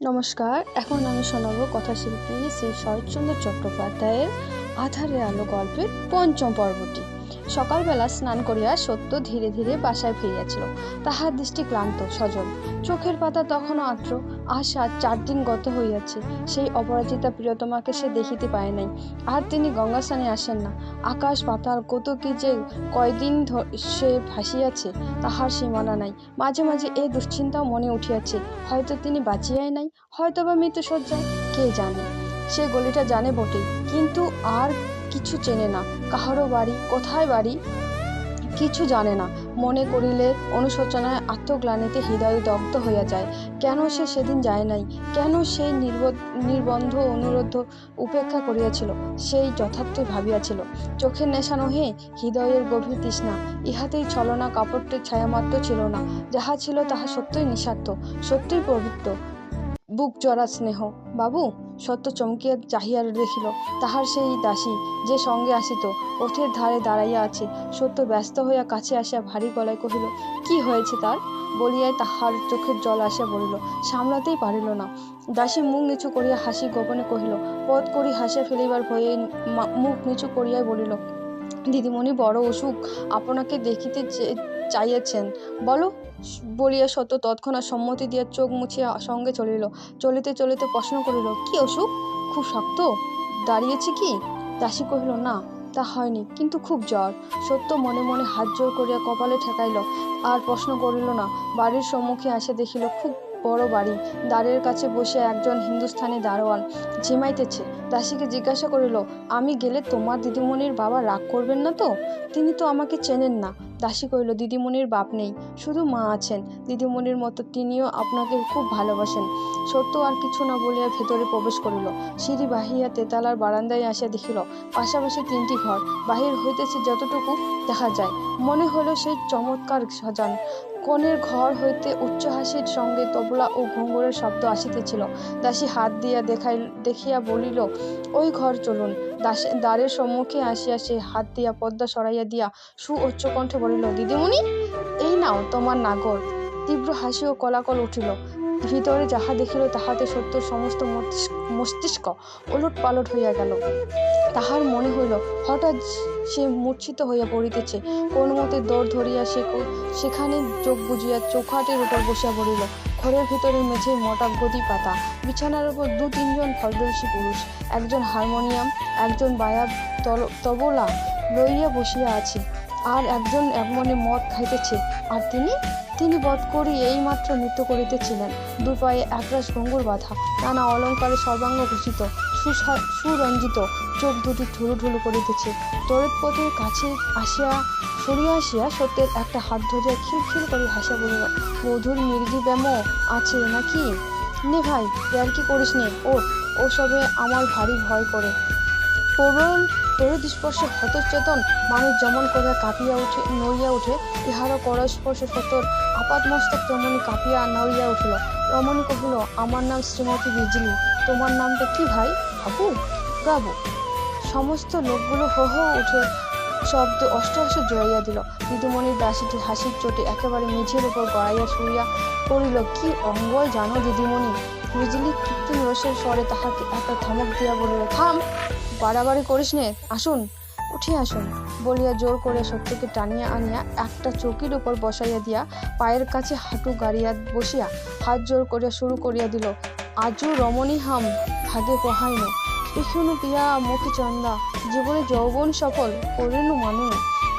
নমস্কার এখন আমি শোনাব কথাশিল্পী শ্রী শরৎচন্দ্র চট্টোপাধ্যায়ের আধারে আলো গল্পের পঞ্চম পর্বটি। সকালবেলা স্নান করিয়া সত্য ধীরে ধীরে বাসায় ফিরিয়াছিল। তাহার দৃষ্টি ক্লান্ত, সজল। চোখের পাতা তখনও আত্র আশা চার দিন গত হইয়াছে। সেই অপরাজিতা প্রিয়তমাকে সে দেখিতে পায় নাই। আর তিনি গঙ্গা স্নানে আসেন না। আকাশ, পাতাল কত কি যে কয়দিন সে ভাসিয়াছে, তাহার সীমানা নাই। মাঝে মাঝে এই দুশ্চিন্তাও মনে উঠিয়াছে। হয়তো তিনি বাঁচিয়াই নাই হয়তো বা মৃত্যুসজ্জায় কে জানে? সে গলিটা জানে বটে কিন্তু আর কিছু চেনে না। কাহারও বাড়ি, কোথায় বাড়ি? কিছু জানে না। মনে করিলে অনুশোচনায় আত্মগ্লানিতে হৃদয় দগ্ধ হইয়া যায়। কেন সে সেদিন যায় নাই? কেন সেই নির্ব- নির্বন্ধ অনুরোধ উপেক্ষা করিয়াছিল? সেই যথার্থই ভাবিয়াছিল। চোখের নেশা নহে, হৃদয়ের গভীর তৃষ্ণা। ইহাতেই ছলনা কাপড়টির ছায়ামাত্র ছিল না। যাহা ছিল তাহা সত্যই নিঃস্বার্থ, সত্যই পবিত্র বুক জরা স্নেহ। বাবু, সত্য চমকিয়া চাহিয়া দেখিল, তাহার সেই দাসী যে সঙ্গে আসিত পথের ধারে দাঁড়াইয়া আছে। সত্য ব্যস্ত হইয়া কাছে আসিয়া ভারী গলায় কহিল, কি হয়েছে তার? বলিয়াই তাহার চোখের জল আসিয়া বলিল সামলাতেই পারিল না। দাসী মুখ নিচু করিয়া হাসি গোপনে কহিল, পথ করি হাসিয়া ফেলিবার ভয়ে মুখ নিচু করিয়াই বলিল, দিদিমণি, বড় অসুখ। আপনাকে দেখিতে চাইয়াছেন। বলো, বলিয়া সত্য তৎক্ষণাৎ সম্মতি দিয়া চোখ মুছিয়া সঙ্গে চলিল। চলিতে চলিতে প্রশ্ন করিল, কি অসুখ? খুব শক্ত? দাঁড়িয়েছে কি? দাসী কহিল, না, তা হয়নি, কিন্তু খুব জ্বর। সত্য মনে মনে হাত জোর করিয়া কপালে ঠেকাইল। আর প্রশ্ন করিল না, বাড়ির সম্মুখে আসে দেখিল, খুব বড় বাড়ি। দ্বারের কাছে বসে একজন হিন্দুস্থানি দারোয়ান ঝিমাইতেছে। দাসীকে জিজ্ঞাসা করিল, আমি গেলে তোমার দিদিমণির বাবা রাগ করবেন না তো? তিনি তো আমাকে চেনেন না। দাসী কহিল, দিদিমণির বাপ নেই, শুধু মা আছেন। দিদিমণির মতো তিনিও আপনাকে খুব ভালোবাসেন। সত্য আর কিছু না বলিয়া ভেতরে প্রবেশ করিল। সিঁড়ি বাহিয়া তেতালার বারান্দায় আসিয়া দেখিল, পাশাপাশি তিনটি ঘর। বাহির হইতেছে যতটুকু দেখা যায়। মনে হলো সেই চমৎকার সাজান। কনের ঘর হইতে উচ্চ হাসির সঙ্গে তবলা ও ঘুঙ্গুরের শব্দ আসিতেছিল। দাসী হাত দিয়া দেখাই দেখিয়া বলিল, ওই ঘর চলুন। দাসী দ্বারের সম্মুখে আসিয়া সে হাত দিয়া পদ্মা সরাইয়া দিয়া সু উচ্চ কণ্ঠে বলিল, দিদিমণি, এই নাও তোমার নাগর। তীব্র হাসি ও কলাকল উঠিল। ভিতরে যাহা দেখিল তাহাতে সত্য সমস্ত মস্তিষ্ক- ওলট পালট হইয়া গেল। তাহার মনে হইল, হঠাৎ সে মূর্ছিত হইয়া পড়িতেছে। কোন মতে দৌড় ধরিয়া সে সেখানে চোখ বুজিয়া চৌখাটের উপর বসিয়া পড়িল। ঘরের ভিতরে মেঝে মোটা গদি পাতা। বিছানার উপর দু তিনজন ভদ্রবেশী পুরুষ। একজন হারমোনিয়াম, একজন তল- তবলা লইয়া বসিয়া আছে। আর একজন একমনে মদ খাইতেছে। আর তিনি তিনি বধ করি এইমাত্র নৃত্য করিতেছিলেন। দু পায়ে একরাশ ভঙ্গুর বাঁধা, নানা অলঙ্কারে সর্বাঙ্গ ভূষিত সুরঞ্জিত, চোখ দুটি ঠুলু ঠুলু করিতেছে। তড়িৎ পথের কাছে আসিয়া, সরিয়া আসিয়া সত্যের একটা হাত ধরিয়া খিলখিল করে হাসিয়া বলিল, মধুর মির্গি ব্যামো, আছে নাকি? নে ভাই আর কি করিস নে? ও ও সবে আমার ভারী ভয় করে। প্রবল তড়িৎ হতচেতন মানুষ যেমন করিয়া কাঁপিয়া উঠে, নড়িয়া উঠে, ইহারও পরস্পর্শে সতর আপাত মস্তক তেমনি কাঁপিয়া নড়িয়া উঠিল। রমণী কহিল, আমার নাম শ্রীমতী বিজলি তোমার নামটা কি ভাই? বাবু গাবু সমস্ত লোকগুলো হো হো উঠে শব্দ অষ্টহাসে জড়াইয়া দিল। দিদিমণির দাসীটি হাসির চোটে একেবারে মেঝের উপর গড়াইয়া শুইয়া পড়িল। কি অঙ্গল জানো দিদিমণি? বিজলি কৃত্রিম রসের স্বরে তাহাকে একটা ধমক দিয়া বলিল, থাম, বাড়াবাড়ি করিস নে, আসুন, উঠে আসুন। বলিয়া জোর করে সত্যকে টানিয়া আনিয়া একটা চৌকির উপর বসাইয়া দিয়া পায়ের কাছে হাঁটু গাড়িয়া বসিয়া হাত জোর করিয়া শুরু করিয়া দিল, আজও রমণী হাম, ভাগে পহাইন এখনও পিয়া মুখে চন্দা, জীবনে যৌবন সফল, করিনু মানু।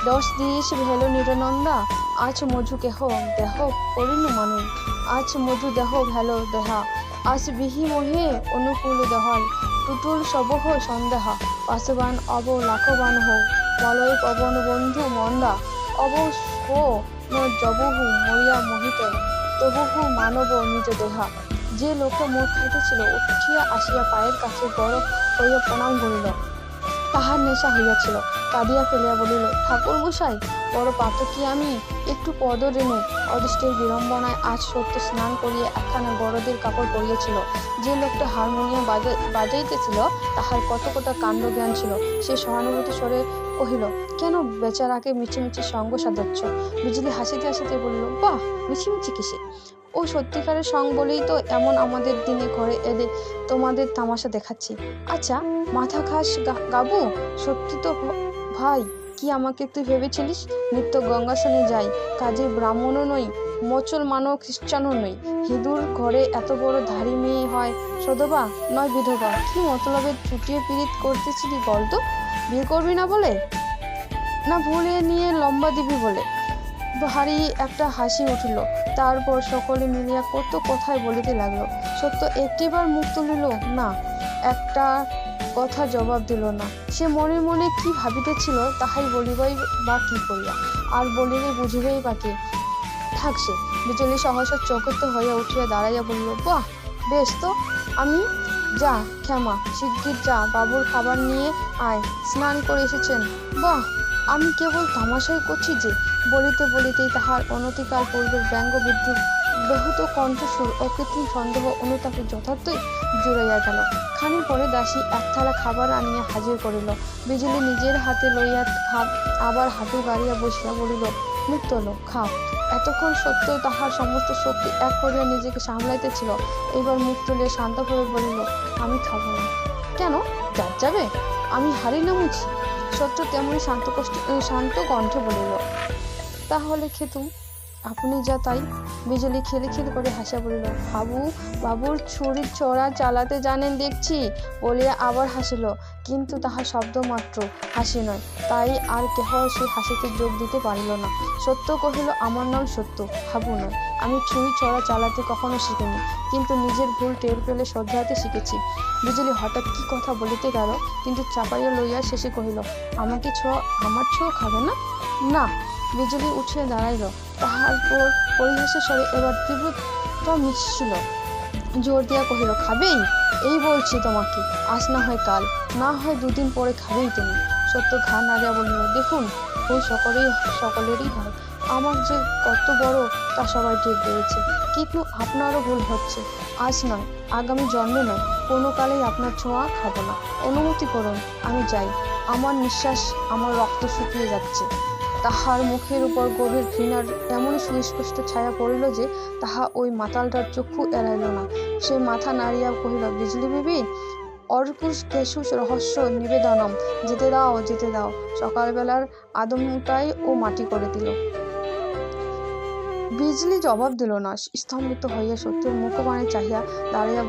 দশ দিয়েছে ভেল নিরনন্দা, আজ মধু কেহ দেহ করিনু মানু। আজ মধু দেহ ভেল দেহা। আজ বিহি মোহে অনুকূল দহল টুটুল সবহ সন্দেহ। পাশবান অব লাখবান হো বলয় পবন বন্ধু মন্দা। অব হো ন জবহু মরিয়া মোহিত। তবুহু মানব নিজ দেহা। যে লোকটা মোট খাইতেছিল উঠিয়া আসিয়া পায়ের কাছে বড় হইয়া প্রণাম করিল। তাহার নেশা হইয়াছিল, কাঁদিয়া ফেলিয়া বলিল ঠাকুর মশাই বড় পাতকি আমি? একটু পদ রেণু। অদৃষ্টের বিড়ম্বনায় আজ সত্য স্নান করিয়া একখানা বড়দের কাপড় পরিয়েছিল। যে লোকটা হারমোনিয়াম বাজা- বাজাইতেছিল, তাহার কত কত কাণ্ড জ্ঞান ছিল। সে সহানুভূতি স্বরে কহিল, কেন বেচারাকে মিছিমিছি সঙ্গ সাজাচ্ছ? বিজলি হাসিতে হাসিতে বলিল, বাহ, মিছিমিছি কিসে? ও সত্যিকারের সং বলেই তো এমন আমাদের দিনে ঘরে এলে তোমাদের তামাশা দেখাচ্ছি। আচ্ছা মাথা খাস গাবু? সত্যি তো ভাই, কি আমাকে তুই ভেবেছিলিস? নিত্য গঙ্গাসনে যাই, কাজে ব্রাহ্মণও নই মুসলমানও খ্রিস্টানও নই। হিঁদুর ঘরে এত বড় ধাড়ি মেয়ে হয় সদবা নয় বিধবা, কি মতলবে চুটিয়ে পিরিত করতেছিলি বল তো? বিয়ে করবি না বলে? না ভুলে নিয়ে লম্বা দিবি বলে? ভারী একটা হাসি উঠিল। তারপর সকলে মিলিয়া কত কথাই বলিতে লাগল। সত্য একটিবার মুখ তুলিল, না, একটা কথা জবাব দিল না। সে মনে মনে কি ভাবিতেছিল, তাহাই বলিবাই বা কি করিয়া। আর বলিলে বুঝিবেই বা কি। থাক সে বিজলি সহসা চকিত হইয়া উঠিয়া দাঁড়াইয়া বলিল, বাহ, বেশ তো, আমি যা, ক্ষমা, শিগগির যা, বাবুর খাবার নিয়ে আয়, স্নান করে এসেছেন। বাহ আমি কেবল তামাশাই করছি যে বলিতে বলিতেই তাহার অনতিকাল পূর্বের ব্যঙ্গ বিদ্রুপ ব্যাহত কণ্ঠস্বর ও কৃত্রিম সন্দেহ অনুতাপে যথার্থই জুড়াইয়া গেল। খানিক পরে দাসী এক থালা খাবার আনিয়া হাজির করিল। বিজলি নিজের হাতে লইয়া খাপ আবার হাঁটু গাড়িয়া বসিয়া বলিল মুখ তোলো খাও। এতক্ষণ সত্য তাহার সমস্ত শক্তি এক করিয়া নিজেকে সামলাইতেছিল। এবার মুখ তুলিয়া শান্তভাবে বলিল, আমি খাব না। কেন? যার যাবে? আমি হারি না মুছি সত্য তেমনি শান্ত কষ্ট শান্ত কণ্ঠে বলিল তাহলে খেতুম আপনি যা তাই বিজলি খেলে খেলে করে হাসিয়া বলিল, বাবু, বাবুর ছুরির চড়া চালাতে জানেন দেখছি। বলিয়া আবার হাসিল, কিন্তু তাহার শব্দ মাত্র হাসি নয়। তাই আর কেহ সে হাসিতে যোগ দিতে পারিল না। সত্য কহিল, আমার নাম সত্য হাবু নয়। আমি ছুরি চড়া চালাতে কখনো শিখিনি, কিন্তু নিজের ভুল টের পেলে শ্রদ্ধাতে শিখেছি। বিজলি হঠাৎ কি কথা বলিতে গেল, কিন্তু চাপাইয়া লইয়া শেষে কহিল, আমাকে ছ, আমার ছ খাবে না? না বিজলি উঠিয়া দাঁড়াইল। তাহার পর পরিহাসের স্বরে এবার তীব্রতা মিশছিল জোর দিয়া কহিল খাবেই এই বলছি তোমাকে, আজ না হয় কাল, না হয় দুদিন পরে খাবেই তুমি। সত্য ঘা নাড়িয়া বলিল, দেখুন, ওই সকলেই, সকলেরই হয় আমার যে কত বড়, তা সবাই ঠিক পেয়েছে কিন্তু আপনারও ভুল হচ্ছে। আজ নয়, আগামী জন্মে নয়, কোনো কালেই আপনার ছোঁয়া খাব না। অনুমতি করুন, আমি যাই। আমার নিঃশ্বাস, আমার রক্ত শুকিয়ে যাচ্ছে। তাহার মুখের উপর গভীর ঘৃণার এমন সুস্পষ্ট ছায়া পড়িল যে তাহা ওই মাতালটার চক্ষু এড়াইল না। সে মাথা নাড়িয়া কহিল, বিজলি বিবি, অর্কুশ কেশুষ রহস্য নিবেদনম, যেতে দাও যেতে দাও। সকালবেলার আদমটাই ও মাটি করে দিল। বিজলি জবাব দিল না। স্তম্ভিত হইয়া সত্যের মুখপানে চাহিয়া দাঁড়াইয়া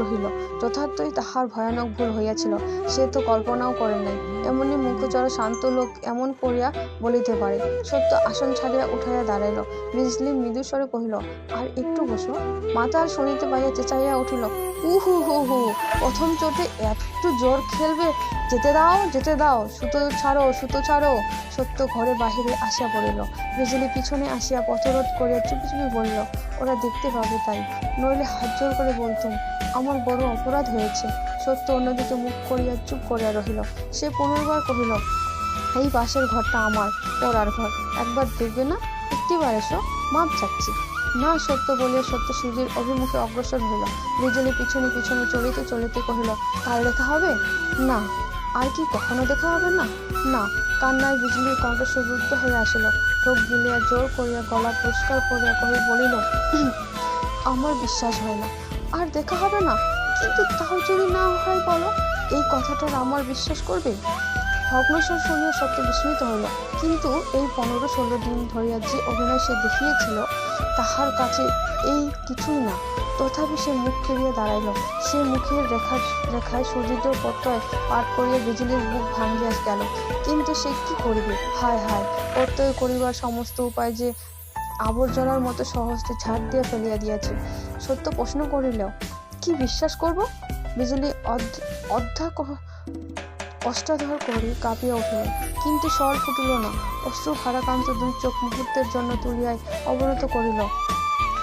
রহিল, যথার্থই তাহার ভয়ানক ভুল হইয়াছিল। সে তো কল্পনাও করে নাই। এমনি মুখচর শান্ত লোক এমন করিয়া বলিতে পারে। সত্য আসন ছাড়িয়া উঠাইয়া দাঁড়াইল। বিজলি মৃদুস্বরে কহিল, আর একটু বসো। মাথা আর শুনিতে পাইয়া চেঁচাইয়া উঠিল, উহু, হু হু, প্রথম চোটে একটু জোর খেলবে। যেতে দাও যেতে দাও, সুতো ছাড়ো সুতো ছাড়ো। সত্য ঘরে বাহিরে আসিয়া পড়িল। বিজলি পিছনে আসিয়া পথরোধ করিয়া চুপি চুপি বলল, ওরা দেখতে পাবে তাই। নইলে হাত জোর করে বলতুম, আমার বড় অপরাধ হয়েছে। সত্য অন্যদিকে মুখ করিয়া চুপ করিয়া রহিল। সে পুনর্বার কহিল, এই পাশের ঘরটা আমার পড়ার ঘর। একবার দেখবে না? একটিবার এসো, মাপ চাচ্ছি। না, সত্য বলিয়া সত্য সূর্যের অভিমুখে অগ্রসর হইল। বিজলি পিছনে পিছনে চলিতে চলিতে কহিল কাল দেখা হবে? না। আর কি কখনো দেখা হবে না? না, কান্নায় বিজলির কণ্ঠ রুদ্ধ হয়ে আসিল। ঠোক গিলিয়া জোর করিয়া গলা পরিষ্কার করিয়া কবি বলিল আমার বিশ্বাস হয় না। আর দেখা হবে না? কিন্তু তাও যদি না হয় বলো, এই কথাটার আমার বিশ্বাস করবে? ভগ্নস্বর শুনিয়া সত্য বিস্মিত হইল। কিন্তু এই পনেরো ষোলো দিন ধরিয়া যে অভিনয় সে দেখিয়েছিল, তাহার কাছে এই কিছুই না। তথাপি সে মুখ ফিরিয়ে দাঁড়াইল। সে মুখের রেখা রেখায় সুদৃঢ় প্রত্যয় পাঠ করিয়া বিজলির মুখ ভাঙিয়া গেল। কিন্তু সে কি করিবে? হায় হায়, প্রত্যয় করিবার সমস্ত উপায় যে আবর্জনার মতো সহজে ঝাড় দিয়া ফেলিয়া দিয়াছে। সত্য প্রশ্ন করিল কি বিশ্বাস করব? বিজলি অধ- অধ্যা অষ্টাধর করে কাঁপিয়া উঠিল। কিন্তু স্বর ফুটিল না। অশ্রু ভারাকান্ত দুই চোখ মুহূর্তের জন্য তুলিয়াই অবনত করিল।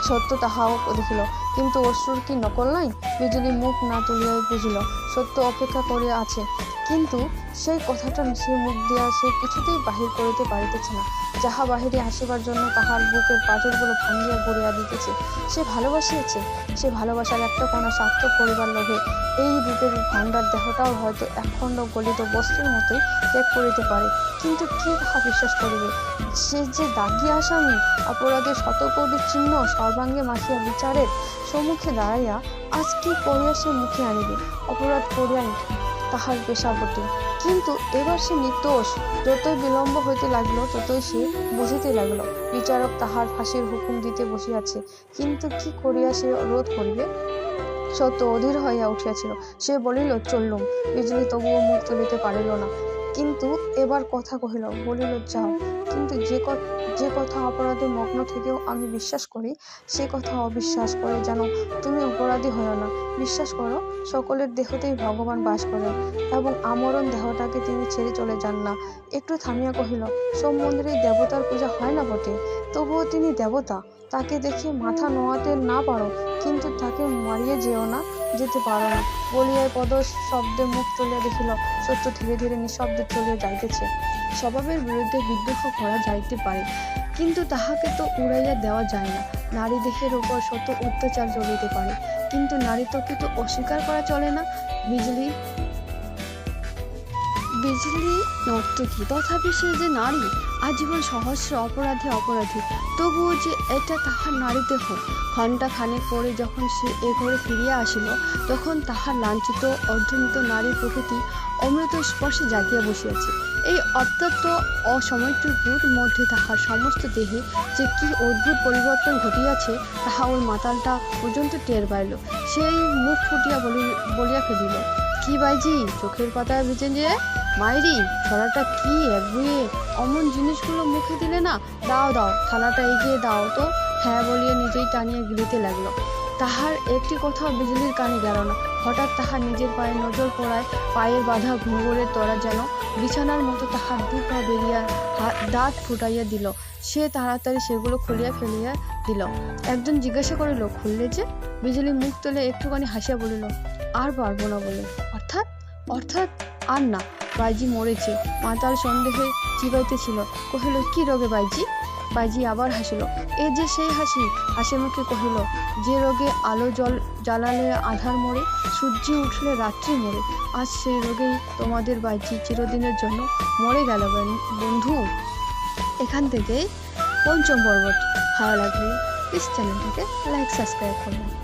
সত্য তাহাও দেখিল। কিন্তু অশ্রুর কি নকল নাই? বিজুলি মুখ না তুলিয়াই বুঝিল। সত্য অপেক্ষা করিয়া আছে। কিন্তু সেই কথাটা সে মুখ দিয়া সে কিছুতেই বাহির করিতে পারিতেছে না। যাহা বাহিরে আসিবার জন্য তাহার বুকের পাঁজরগুলো ভাঙ্গিয়া গড়িয়া দিতেছে। সে ভালোবাসিয়েছে? সে ভালোবাসার একটা কণা সার্থক করিবার লোভে এই রূপের ভাণ্ডার দেহটাও হয়তো একখণ্ড গলিত বস্তুর মতোই ত্যাগ করিতে পারে। কিন্তু কে তাহা বিশ্বাস করিবে? সে যে দাগি আসামি, অপরাধের শতকোটি চিহ্ন সর্বাঙ্গে মাখিয়া বিচারের সম্মুখে দাঁড়াইয়া আজ কি করিয়া সে মুখে আনিবে? অপরাধ করিয়াই তাহার পেশা বটে কিন্তু এবার সে নির্দোষ, যতই বিলম্ব হইতে লাগিল, ততই সে বুঝিতে লাগিল, বিচারক তাহার ফাঁসির হুকুম দিতে বসিয়াছে। কিন্তু কি করিয়া সে রোধ করিবে? সত্য অধীর হইয়া উঠিয়াছিল। সে বলিল, চললুম বিজলি তবুও মুখ তুলিতে পারিল না। কিন্তু এবার কথা কহিল, বলিল, যাও। কিন্তু যে ক- যে কথা অপরাধে মগ্ন থেকেও আমি বিশ্বাস করি, সে কথা অবিশ্বাস করে যেন তুমি অপরাধী হও না। বিশ্বাস করো, সকলের দেহতেই ভগবান বাস করেন এবং আমরণ দেহটাকে তিনি ছেড়ে চলে যান না। একটু থামিয়া কহিল সব মন্দিরে দেবতার পূজা হয় না বটে? তবুও তিনি দেবতা। তাকে দেখে মাথা নোয়াতে না পারো, কিন্তু তাকে মারিয়ে যেও না, যেতে পারো না। বলিয়ায় পদ শব্দে মুখ তুলিয়া দেখিল, সত্য ধীরে ধীরে নিঃশব্দে চলিয়া যাইতেছে। স্বভাবের বিরুদ্ধে বিদ্রোহ করা যাইতে পারে, কিন্তু তাহাকে তো উড়াইয়া দেওয়া যায় না। নারী দেহের উপর শত অত্যাচার চলিতে পারে কিন্তু নারীত্বকে তো অস্বীকার করা চলে না। বিজলি বিজলি নর্তকী তথাপি সে যে নারী, আজীবন সহস্র অপরাধী অপরাধী, তবুও যে এটা তাহার নারী দেহ। ঘণ্টা খানেক পরে যখন সে এ ঘরে ফিরিয়া আসিল, তখন তাহার লাঞ্ছিত অর্ধমিত নারী প্রকৃতি অমৃত স্পর্শে জাগিয়া বসিয়াছে। এই অত্যন্ত অসময়টুকুর মধ্যে তাহার সমস্ত দেহে যে কি অদ্ভুত পরিবর্তন ঘটিয়াছে, তাহা ওই মাতালটা পর্যন্ত টের পাইল। সেই মুখ ফুটিয়া বলি, বলিয়া ফেলিল, কি বাইজি, চোখের পাতায় ভিজে যে? মাইরি ছড়াটা কি একগুয়ে? অমন জিনিসগুলো মুখে দিলে না? দাও দাও, থালাটা এগিয়ে দাও তো। হ্যাঁ বলিয়া নিজেই টানিয়া গিলিতে লাগল। তাহার একটি কথাও বিজলির কানে গেল না হঠাৎ তাহার নিজের পায়ে নজর পড়ায়, পায়ের বাঁধা ঘুঙুরের তরা যেন বিছানার মতো তাহার দু পা বেরিয়া দাঁত ফুটাইয়া দিল। সে তাড়াতাড়ি সেগুলো খুলিয়া ফেলিয়া দিল। একজন জিজ্ঞাসা করিল, খুললে যে? বিজলি মুখ তুলে একটুখানি হাসিয়া বলিল, আর পারব না বলে। অর্থাৎ? অর্থাৎ আর না, বাইজি মরেছে। মাতাল সন্দেহে চিবাইতেছিল। কহিল, কি রোগে বাইজি? বাইজি আবার হাসিল। এ যে সেই হাসি হাসি মুখে কহিল, যে রোগে আলো জল জ্বালালে আধার মরে, সূর্য উঠলে রাত্রি মরে, আজ সেই রোগেই তোমাদের বাইজি চিরদিনের জন্য মরে গেল বন- বন্ধু। এখান থেকে পঞ্চম পর্বত ভালো লাগলে প্লিজ চ্যানেলটিকে লাইক সাবস্ক্রাইব করবেন।